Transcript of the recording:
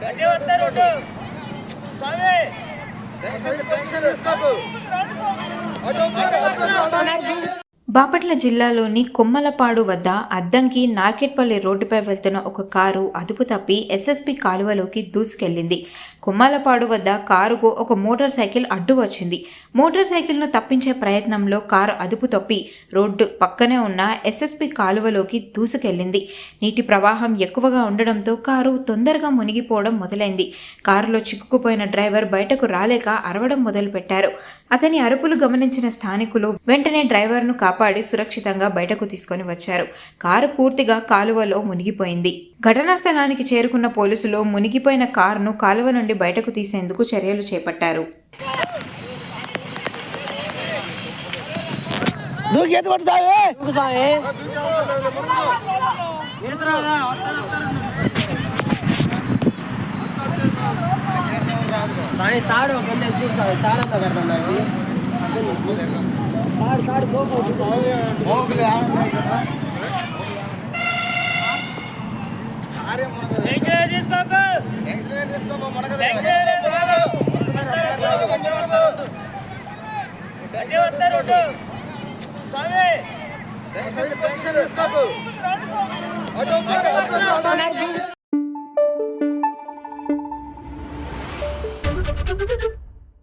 Tension Bapatla జిల్లాలోని కొమ్మలపాడు వద్ద అద్దంకి నార్కెట్పల్లి రోడ్డుపై వెళ్తున్న ఒక కారు అదుపు తప్పి ఎస్ఎస్పి కాలువలోకి దూసుకెళ్ళింది కొమ్మలపాడు వద్ద కారుకు ఒక మోటార్ సైకిల్ అడ్డు వచ్చింది. మోటార్ సైకిల్ను తప్పించే ప్రయత్నంలో కారు అదుపు తప్పి రోడ్డు పక్కనే ఉన్న ఎస్ఎస్పి కాలువలోకి దూసుకెళ్ళింది నీటి ప్రవాహం ఎక్కువగా ఉండడంతో కారు తొందరగా మునిగిపోవడం మొదలైంది. కారులో చిక్కుకుపోయిన డ్రైవర్ బయటకు రాలేక అరవడం మొదలుపెట్టారు. అతని అరుపులు గమనించిన స్థానికులు వెంటనే డ్రైవర్ను కాపాడి సురక్షితంగా బయటకు తీసుకొని వచ్చారు. కారు పూర్తిగా కాలువలో మునిగిపోయింది. ఘటనా స్థలానికి చేరుకున్న పోలీసులు మునిగిపోయిన కారును కాలువ నుండి బయటకు తీసేందుకు చర్యలు చేపట్టారు. దూకి సాయి తాడు కొంచెం చూస్తావు తాడంతా పెడతాం తాడు తాడు పోకపోతుంది తీసుకో